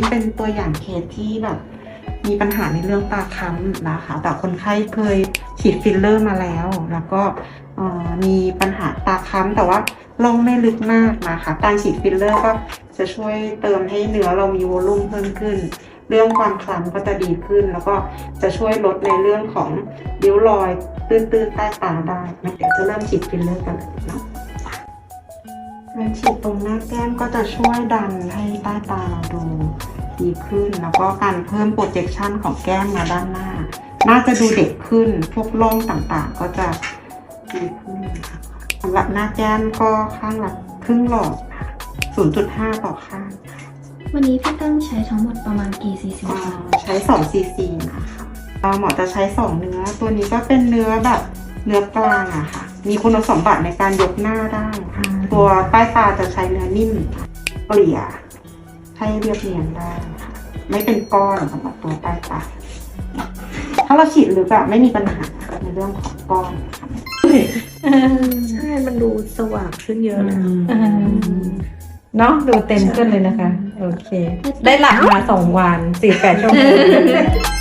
นี่เป็นตัวอย่างเคสที่แบบ มีปัญหาในเรื่องตาค้ำนะคะ แต่คนไข้เคยฉีดฟิลเลอร์มาแล้ว แล้วก็มีปัญหาตาค้ำแต่ว่าลงไม่ลึกมากนะคะการฉีดฟิลเลอร์ก็จะช่วยเติมให้เนื้อเรามีวอลลุ่มเพิ่มขึ้น เรื่องความคล้ำก็จะดีขึ้น แล้วก็จะช่วยลดในเรื่องของริ้วรอยตื้นๆใต้ตาได้นะเดี๋ยวจะเริ่มฉีดฟิลเลอร์กันเลยเนาะ การฉีดตรงหน้าแก้มก็จะช่วยดันให้ใต้ตาเราดูดีขึ้น แล้วก็การเพิ่ม projection ของแก้มมาด้านหน้า น่าจะดูเด็กขึ้น พวกร่องต่างๆ ก็จะดีขึ้นนะคะสำหรับหน้าแก้มก็ข้างละครึ่งหลอดค่ะ0.5 ต่อข้าง วันนี้พี่ตั้งใช้ทั้งหมดประมาณกี่ซีซีอ่าคะใช้2ซีซีนะคะอ่าหมอจะใช้ 2 เนื้อ ตัวนี้ก็เป็นเนื้อแบบเนื้อกลางอะค่ะ มีคุณสมบัติในการยกหน้าได้ค่ะ ตัวใต้ตาจะใช้เนื้อนิ่มเกลี่ยให้เรียบเรียงได้ค่ะไม่เป็นก้อนสำหรับตัวใต้ตา ถ้าเราฉีดลึกอะไม่มีปัญหาในเรื่องของก้อนค่ะใช่ มันดูสว่างขึ้นเยอะเลยอ่าเนาะดูเต็มขึ้นเลยนะคะ โอเค ได้หลับมาสองวันสี่แปดชั่วโมง